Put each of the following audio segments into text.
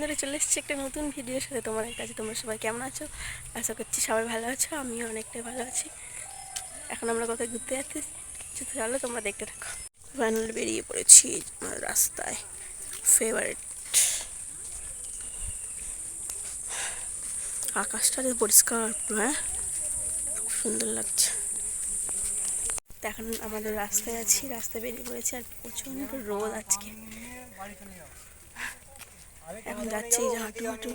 বন্ধুরা চলে এসেছি একটা নতুন ভিডিওর সাথে তোমার কাছে। তোমরা সবাই কেমন আছো? আশা করছি সবাই ভালো আছো, আমিও অনেকটাই ভালো আছি। এখন আমরা কোথায় ঘুরতে যাচ্ছি? তো চলো, তোমরা দেখতে থাকো। ফাইনাল বেরিয়ে পড়েছি আমার রাস্তায়। ফেভারিট আকাশটা যে পরিষ্কার হ্যাঁ? খুব সুন্দর লাগছে। এখন আমাদের রাস্তায় আছি, রাস্তায় বেরিয়ে পড়েছি আর প্রচণ্ড রোদ আজকে। এখন যাচ্ছি যে হাঁটু হাঁটু।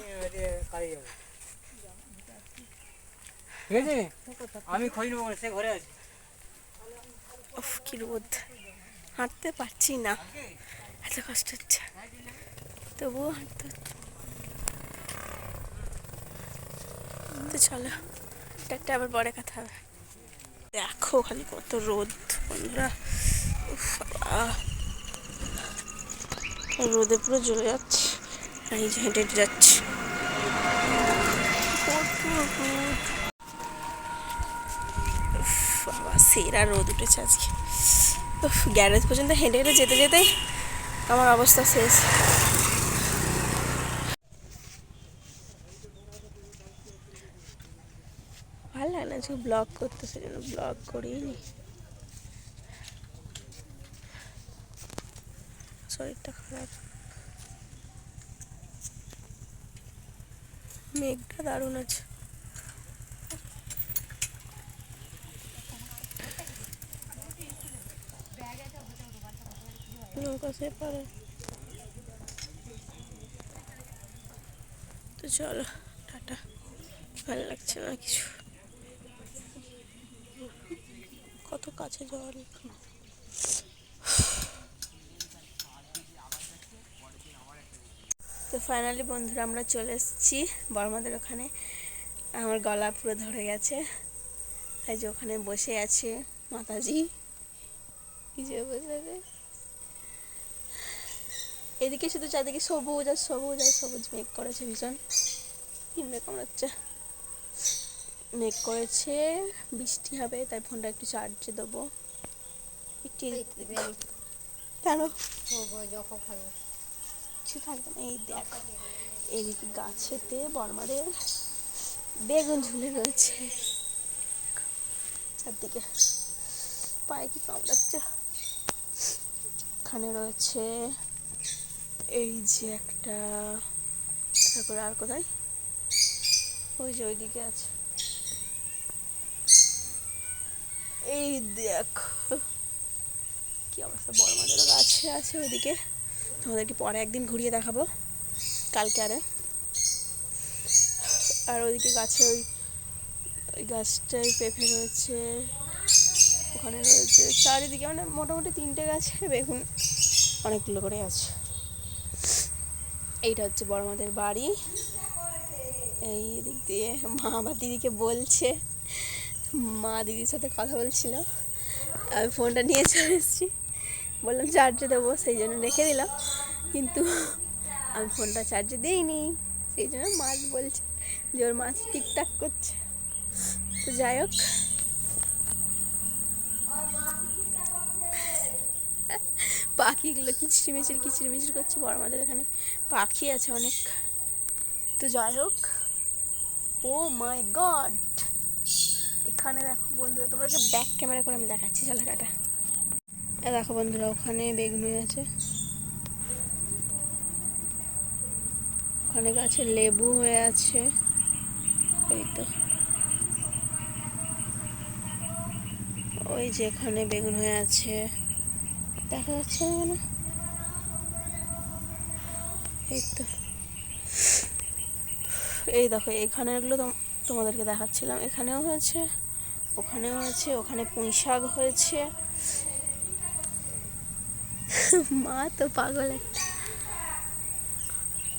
ঠিক আছে আমি খোঁজ নেব সে ঘরে আছে। উফ কি রোদ। হাঁটতে পারছি না। এত কষ্ট হচ্ছে। তবুও হাঁটতে তো চলো একটা আবার পরে কথা হবে। দেখো খালি কত রোদ বন্ধুরা। রোদে পুরো জ্বলে যাচ্ছে। এই যে হেঁটে হেঁটে যাচ্ছে। বাবা, সেরা রোদ উঠেছে আজকে। গ্যারেজ পর্যন্ত হেঁটে হেঁটে যেতে যেতে আমার অবস্থা শেষ। ভালো লাগে না আজকে ব্লগ করতে, সেজন্য ব্লগ করিনি শরীরটা খারাপ। মেঘটা দারুণ আছে। পারে তো চলো টাটা। ভালো লাগছে না কিছু। কত কাছে জল তো ফাইনালি বন্ধুরা আমরা চলে এসেছি বর্মাদের ওখানে। আমার গলা পুরো ধরে গেছে। এই যে ওখানে বসে আছে মাতাজি। যে বসে এদিকে শুধু চারদিকে সবুজ আর সবুজ আর সবুজ মেঘ করেছে ভীষণ। হিমড়ে কামড়াচ্ছে মেঘ করেছে বৃষ্টি হবে তাই ফোনটা একটু চার্জে দেবো। একটু কেন? কিছু থাকবে না। এই দেখ, এদিকে গাছেতে বর্মাদের বেগুন ঝুলে রয়েছে। চারদিকে পায়ে কি কামড়াচ্ছে। এখানে রয়েছে এই যে একটা তারপরে আর কোথায়? ওই যে ওইদিকে আছে। এই দেখ, কি অবস্থা বড় মাঝেরও গাছে আছে ওইদিকে? তোমাদেরকে পরে একদিন ঘুরিয়ে দেখাবো, কালকে আরে। আর ওইদিকে গাছে ওই ওই গাছটায় পেঁপে রয়েছে, ওখানে রয়েছে চারিদিকে মানে মোটামুটি তিনটে গাছে বেগুন অনেকগুলো করে আছে। এইটা হচ্ছে বড় মাদের বাড়ি। এই দিক দিয়ে মা আবার দিদিকে বলছে, মা দিদির সাথে কথা বলছিল। আমি ফোনটা নিয়ে চলে এসেছি। বললাম চার্জে দেবো, সেই জন্য রেখে দিলাম। কিন্তু আমি ফোনটা চার্জে দিইনি, সেই জন্য মাছ বলছে যে ওর মাছ টিকটাক করছে। তো যাই হোক। পাখিগুলো কিচির কিচিরমিচির করছে, বড় আমাদের এখানে পাখি আছে অনেক। তো যাই হোক। ও মাই গড এখানে দেখো বন্ধুরা, তোমাদেরকে ব্যাক ক্যামেরা করে আমি দেখাচ্ছি জায়গাটা এ দেখো বন্ধুরা, ওখানে বেগুন আছে। ওখানে গাছে লেবু হয়ে আছে। ওই তো। ওই যে এখানে বেগুন হয়ে আছে। দেখা যাচ্ছে না এই তো। এই দেখো, এখানেরগুলো তোম- তোমাদেরকে দেখাচ্ছিলাম। এখানেও হয়েছে, ওখানেও হয়েছে ওখানে পুঁই শাক হয়েছে। মা তো পাগল একটা।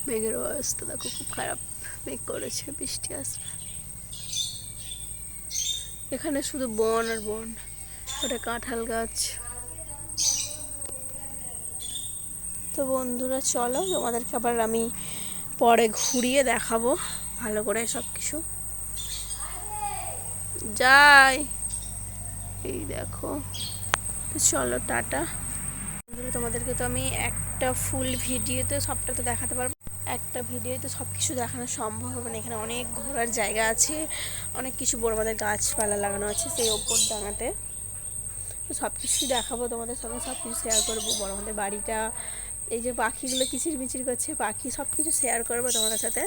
মেঘের অবস্থা দেখো, খুব খারাপ। মেঘ করেছে, বৃষ্টি আসবে। এখানে শুধু বন আর বন। ওটা কাঁঠাল গাছ। তো বন্ধুরা, চলো, তোমাদেরকে আবার আমি পরে ঘুরিয়ে দেখাবো ভালো করে সব কিছু যাই। এই দেখো, চলো, টাটা। তোমাদেরকে তো আমি একটা ফুল ভিডিওতে সবটা তো দেখাতে পারব। একটা ভিডিওতে সব কিছু দেখানো সম্ভব হবে না। এখানে অনেক ঘোরার জায়গা আছে, অনেক কিছু বড় আমাদের গাছপালা লাগানো আছে সেই ওপর ডাঙাতে। তো সব কিছুই দেখাবো তোমাদের সঙ্গে সব কিছু শেয়ার করব। বড় আমাদের বাড়িটা, এই যে পাখিগুলো কিচির মিচির করছে, পাখি সব কিছু শেয়ার করব তোমাদের সাথে।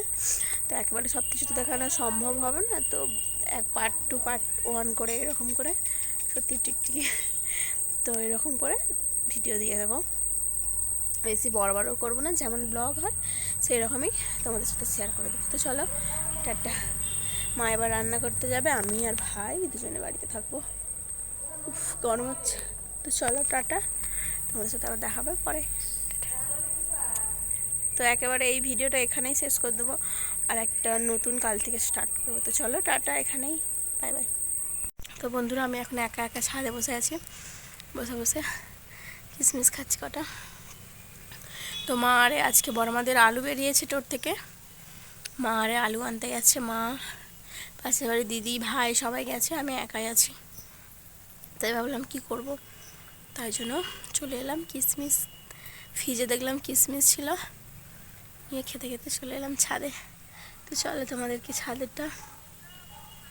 তো একেবারে সব কিছু তো দেখানো সম্ভব হবে না, তো এক পার্ট টু পার্ট ওয়ান করে এরকম করে, সত্যি টিকটিকি তো এরকম করে ভিডিও দিয়ে দেবো। বেশি বড় বড় করব না, যেমন ব্লগ হয় সেই রকমই তোমাদের সাথে শেয়ার করে দেবো। তো চলো, টাটা। মা এবার রান্না করতে যাবে, আমি আর ভাই দুজনে বাড়িতে থাকব। উফ, গরম হচ্ছে। তো চলো, টাটা। তোমাদের সাথে আবার দেখাবে পরে। তো একেবারে এই ভিডিওটা এখানেই শেষ করে দেবো, আর একটা নতুন কাল থেকে স্টার্ট করব। তো চলো, টাটা এখানেই। Bye bye. তো বন্ধুরা, আমি এখন একা একা ছাদে বসে আছি। বসে বসে কিশমিশ খাচ্ছি কটা? তো মা আরে আজকে বড় মাদের আলু বেরিয়েছে টোর থেকে। মা আরে আলু আনতে গেছে মা। পাশের বাড়ি দিদি, ভাই সবাই গেছে, আমি একাই আছি। তাই ভাবলাম কি করব? তাই জন্য চলে এলাম কিশমিশ ফ্রিজে দেখলাম কিশমিশ ছিল। নিয়ে খেতে খেতে চলে এলাম ছাদে। তো চলো তোমাদেরকে ছাদেরটা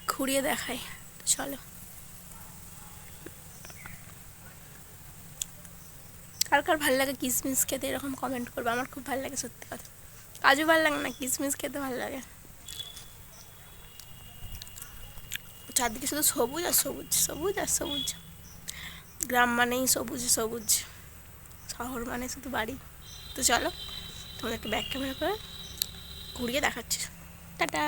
ঘুরিয়ে দেখাই। তো চলো। কার কার ভালো লাগে কিশমিশ খেতে, এরকম কমেন্ট করবে। আমার খুব ভালো লাগে সত্যি কথা। কাজু ভালো লাগে না কিশমিশ খেতে ভালো লাগে। চারদিকে শুধু সবুজ আর সবুজ সবুজ আর সবুজ। গ্রাম মানেই সবুজ সবুজ। শহর মানে শুধু বাড়ি। তো চলো, তোমাদেরকে ব্যাক ক্যামেরা করে ঘুরিয়ে দেখাচ্ছি। টাটা!